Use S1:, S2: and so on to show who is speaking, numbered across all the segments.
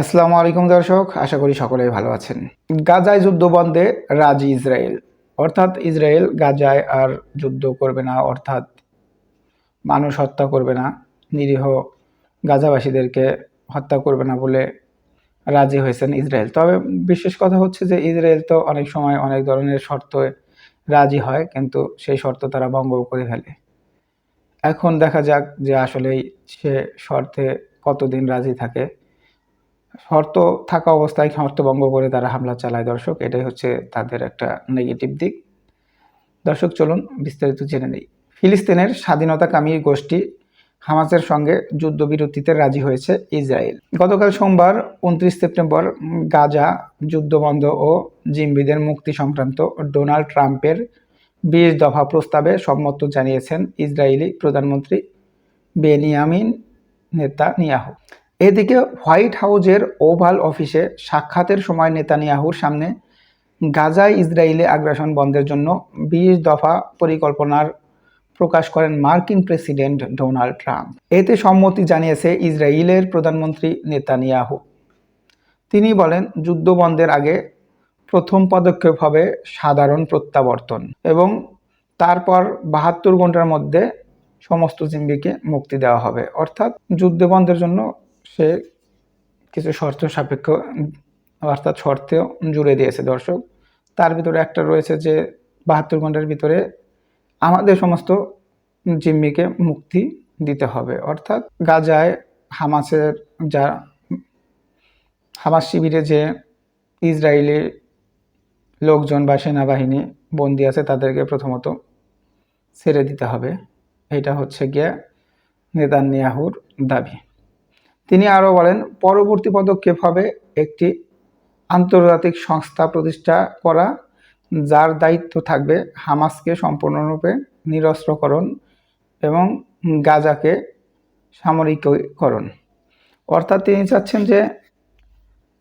S1: আসসালামু আলাইকুম দর্শক আশা করি সকলেই ভালো আছেন গাজায় যুদ্ধ বন্ধে রাজি ইসরায়েল অর্থাৎ ইসরায়েল গাজায় আর যুদ্ধ করবে না অর্থাৎ মানুষ হত্যা করবে না নিরীহ গাজাবাসীদেরকে হত্যা করবে না বলে রাজি হয়েছেন ইসরায়েল তবে বিশেষ কথা হচ্ছে যে ইসরায়েল তো অনেক সময় অনেক ধরনের শর্ত রাজি হয় কিন্তু সেই শর্ত তারা ভঙ্গ করে ফেলে এখন দেখা যাক যে আসলেই সে শর্তে কতদিন রাজি থাকে শর্ত থাকা অবস্থায় শর্তভঙ্গ করে তারা হামলা চালায় দর্শক এটাই হচ্ছে তাদের একটা নেগেটিভ দিক দর্শক চলুন বিস্তারিত জেনে নেই ফিলিস্তিনের স্বাধীনতাকামী গোষ্ঠী হামাসের সঙ্গে যুদ্ধবিরতিতে রাজি হয়েছে ইসরায়েল গতকাল সোমবার উনত্রিশ সেপ্টেম্বর গাজা যুদ্ধবন্ধ ও জিম্বিদের মুক্তি সংক্রান্ত ডোনাল্ড ট্রাম্পের বিশ দফা প্রস্তাবে সম্মত জানিয়েছেন ইসরায়েলি প্রধানমন্ত্রী বেনিয়ামিন নেতা নিয়াহ এদিকে হোয়াইট হাউজের ওভাল অফিসে সাক্ষাতের সময় নেতানিয়াহুর সামনে গাজায় ইসরায়েলে আগ্রাসন বন্ধের জন্য বিশ দফা পরিকল্পনার প্রকাশ করেন মার্কিন প্রেসিডেন্ট ডোনাল্ড ট্রাম্প এতে সম্মতি জানিয়েছে ইসরায়েলের প্রধানমন্ত্রী নেতানিয়াহু তিনি বলেন যুদ্ধ বন্ধের আগে প্রথম পদক্ষেপ হবে সাধারণ প্রত্যাবর্তন এবং তারপর বাহাত্তর ঘন্টার মধ্যে সমস্ত জিম্বিকে মুক্তি দেওয়া হবে অর্থাৎ যুদ্ধ বন্ধের জন্য সে কিছু শর্ত সাপেক্ষ অর্থাৎ শর্তেও জুড়ে দিয়েছে দর্শক তার ভিতরে একটা রয়েছে যে বাহাত্তর ঘন্টার ভিতরে আমাদের সমস্ত জিম্মিকে মুক্তি দিতে হবে অর্থাৎ গাজায় হামাসের যা হামাস শিবিরে যে ইসরায়েলি লোকজন বা সেনাবাহিনী বন্দি আছে তাদেরকে প্রথমত ছেড়ে দিতে হবে এটা হচ্ছে গিয়া নেতানিয়াহুর দাবি তিনি আরও বলেন পরবর্তী পদক্ষেপ হবে একটি আন্তর্জাতিক সংস্থা প্রতিষ্ঠা করা যার দায়িত্ব থাকবে হামাসকে সম্পূর্ণরূপে নিরস্ত্রকরণ এবং গাজাকে সামরিকীকরণ অর্থাৎ তিনি চাচ্ছেন যে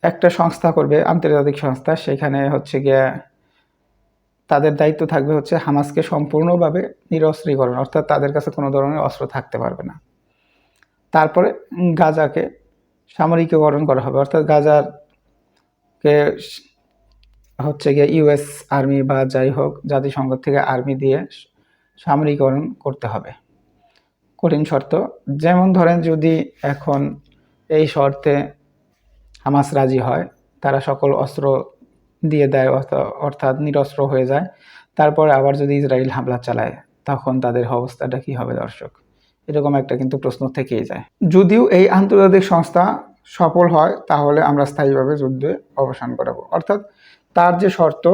S1: একটা সংস্থা করবে আন্তর্জাতিক সংস্থা সেখানে হচ্ছে গিয়ে তাদের দায়িত্ব থাকবে হচ্ছে হামাসকে সম্পূর্ণভাবে নিরস্ত্রীকরণ অর্থাৎ তাদের কাছে কোনো ধরনের অস্ত্র থাকতে পারবে না তারপরে গাজাকে সামরিকীকরণ করা হবে অর্থাৎ কে হচ্ছে গিয়ে ইউএস আর্মি বা যাই হোক জাতিসংঘ থেকে আর্মি দিয়ে সামরিকীকরণ করতে হবে কঠিন শর্ত যেমন ধরেন যদি এখন এই শর্তে হামাস রাজি হয় তারা সকল অস্ত্র দিয়ে দেয় অর্থাৎ নিরস্ত্র হয়ে যায় তারপরে আবার যদি ইসরায়েল হামলা চালায় তখন তাদের অবস্থাটা কী হবে দর্শক এরকম একটা কিন্তু প্রশ্ন থেকেই যায় যদিও এই আন্তর্জাতিক সংস্থা সফল হয় তাহলে আমরা স্থায়ীভাবে যুদ্ধে অবসান করাবো অর্থাৎ তার যে শর্ত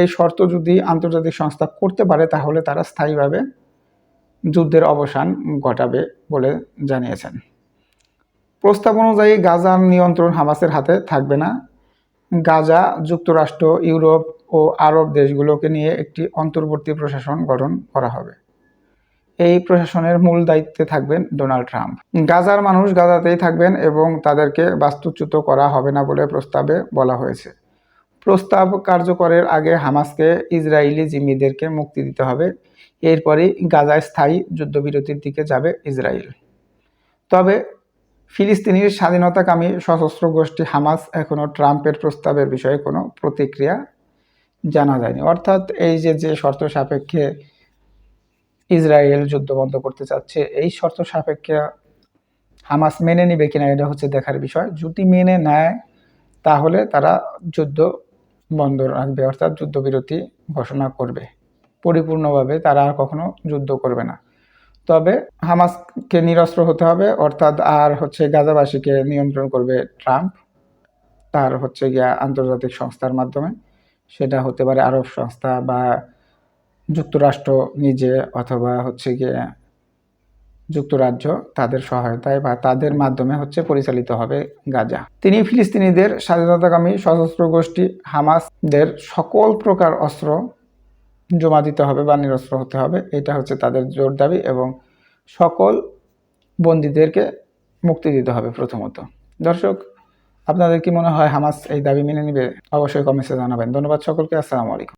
S1: এই শর্ত যদি আন্তর্জাতিক সংস্থা করতে পারে তাহলে তারা স্থায়ীভাবে যুদ্ধের অবসান ঘটাবে বলে জানিয়েছেন প্রস্তাব অনুযায়ী গাজার নিয়ন্ত্রণ হামাসের হাতে থাকবে না গাজা যুক্তরাষ্ট্র ইউরোপ ও আরব দেশগুলোকে নিয়ে একটি অন্তর্বর্তী প্রশাসন গঠন করা হবে এই প্রশাসনের মূল দায়িত্বে থাকবেন ডোনাল্ড ট্রাম্প গাজার মানুষ গাজাতেই থাকবেন এবং তাদেরকে বাস্তুচ্যুত করা হবে না বলে প্রস্তাবে বলা হয়েছে প্রস্তাব কার্যকরের আগে হামাসকে ইসরায়েলি জিম্মিদেরকে মুক্তি দিতে হবে এরপরই গাজায় স্থায়ী যুদ্ধবিরতির দিকে যাবে ইসরায়েল তবে ফিলিস্তিনির স্বাধীনতাকামী সশস্ত্র গোষ্ঠী হামাস এখনও ট্রাম্পের প্রস্তাবের বিষয়ে কোনো প্রতিক্রিয়া জানা যায়নি অর্থাৎ এই যে যে শর্ত সাপেক্ষে ইসরায়েল যুদ্ধ বন্ধ করতে চাচ্ছে এই শর্ত সাপেক্ষে হামাস মেনে নিবে কিনা এটা হচ্ছে দেখার বিষয় যদি মেনে নেয় তাহলে তারা যুদ্ধ বন্ধ রাখবে অর্থাৎ যুদ্ধবিরতি ঘোষণা করবে পরিপূর্ণভাবে তারা আর কখনো যুদ্ধ করবে না তবে হামাসকে নিরস্ত্র হতে হবে অর্থাৎ আর হচ্ছে গাজাবাসীকে নিয়ন্ত্রণ করবে ট্রাম্প তার হচ্ছে গিয়া আন্তর্জাতিক সংস্থার মাধ্যমে সেটা হতে পারে আরব সংস্থা বা যুক্তরাষ্ট্র নিজে অথবা হচ্ছে গিয়ে যুক্তরাজ্য তাদের সহায়তায় বা তাদের মাধ্যমে হচ্ছে পরিচালিত হবে গাজা তিনি ফিলিস্তিনিদের স্বাধীনতাকামী সশস্ত্র গোষ্ঠী হামাসদের সকল প্রকার অস্ত্র জমা দিতে হবে বা নিরস্ত্র হতে হবে এটা হচ্ছে তাদের জোর দাবি এবং সকল বন্দীদেরকে মুক্তি দিতে হবে প্রথমত দর্শক আপনাদের কি মনে হয় হামাস এই দাবি মেনে নেবে অবশ্যই কমেন্টে জানাবেন ধন্যবাদ সকলকে আসসালামু আলাইকুম